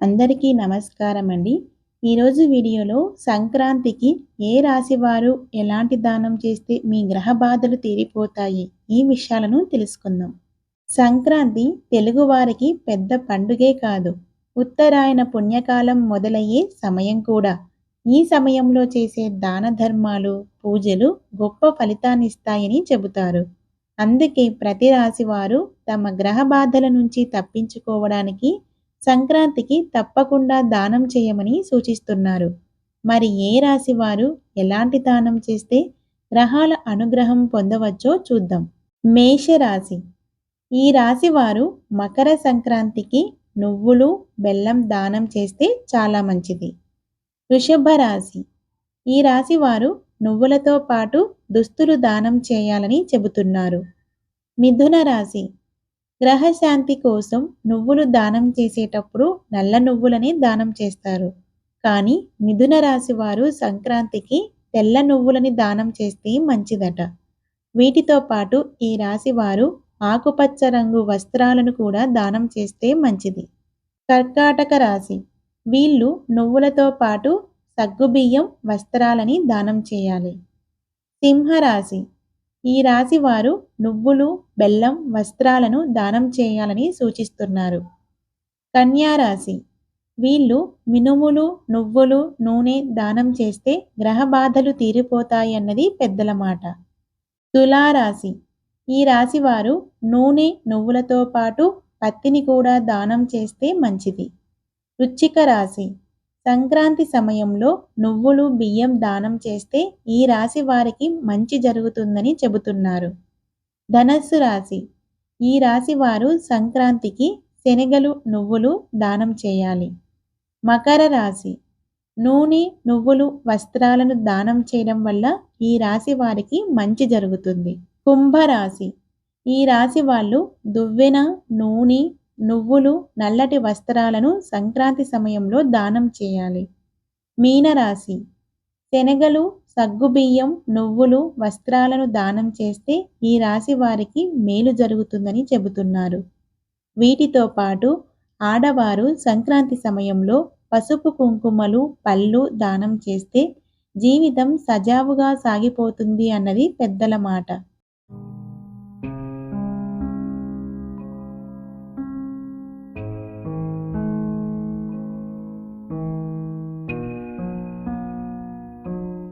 అందరికీ నమస్కారం అండి ఈరోజు వీడియోలో సంక్రాంతికి ఏ రాశి వారు ఎలాంటి దానం చేస్తే మీ గ్రహ బాధలు తీరిపోతాయి? ఈ విషయాలను తెలుసుకుందాం. సంక్రాంతి తెలుగువారికి పెద్ద పండుగే కాదు. ఉత్తరాయణ పుణ్యకాలం మొదలయ్యే సమయం కూడా. ఈ సమయంలో చేసే దాన ధర్మాలు పూజలు గొప్ప ఫలితాన్నిస్తాయని చెబుతారు. అందుకే ప్రతి రాశి వారు తమ గ్రహ బాధల నుంచి తప్పించుకోవడానికి సంక్రాంతికి తప్పకుండా దానం చేయమని సూచిస్తున్నారు. మరి ఏ రాశి వారు ఎలాంటి దానం చేస్తే గ్రహాల అనుగ్రహం పొందవచ్చో చూద్దాం. మేషరాశి. ఈ రాశి వారు మకర సంక్రాంతికి నువ్వులు బెల్లం దానం చేస్తే చాలా మంచిది. వృషభ రాశి. ఈ రాశి వారు నువ్వులతో పాటు దుస్తులు దానం చేయాలని చెబుతున్నారు. మిథున రాశి. గ్రహశాంతి కోసం నువ్వులు దానం చేసేటప్పుడు నల్ల నువ్వులని దానం చేస్తారు. కానీ మిథున రాశి వారు సంక్రాంతికి తెల్ల నువ్వులని దానం చేస్తే మంచిదట. వీటితో పాటు ఈ రాశి వారు ఆకుపచ్చ రంగు వస్త్రాలను కూడా దానం చేస్తే మంచిది. కర్కాటక రాశి వీళ్ళు నువ్వులతో పాటు సగ్గుబియ్యం వస్త్రాలని దానం చేయాలి. సింహరాశి ఈ రాశి వారు నువ్వులు బెల్లం వస్త్రాలను దానం చేయాలని సూచిస్తున్నారు. కన్యారాశి వీళ్ళు మినుములు నువ్వులు నూనె దానం చేస్తే గ్రహ బాధలు తీరిపోతాయన్నది పెద్దల మాట. తులారాశి ఈ రాశి వారు నూనె నువ్వులతో పాటు పత్తిని కూడా దానం చేస్తే మంచిది. వృచ్చిక రాశి. సంక్రాంతి సమయంలో నువ్వులు బియ్యం దానం చేస్తే ఈ రాశి వారికి మంచి జరుగుతుందని చెబుతున్నారు. ధనస్సు రాశి. ఈ రాశి వారు సంక్రాంతికి శనగలు నువ్వులు దానం చేయాలి. మకర రాశి. నూనె నువ్వులు వస్త్రాలను దానం చేయడం వల్ల ఈ రాశి వారికి మంచి జరుగుతుంది. కుంభరాశి. ఈ రాశి వాళ్ళు దువ్వెన నూనె నువ్వులు నల్లటి వస్త్రాలను సంక్రాంతి సమయంలో దానం చేయాలి. మీనరాశి. శనగలు సగ్గుబియ్యం నువ్వులు వస్త్రాలను దానం చేస్తే ఈ రాశి వారికి మేలు జరుగుతుందని చెబుతున్నారు. వీటితో పాటు ఆడవారు సంక్రాంతి సమయంలో పసుపు కుంకుమలు పళ్ళు దానం చేస్తే జీవితం సజావుగా సాగిపోతుంది అన్నది పెద్దల మాట.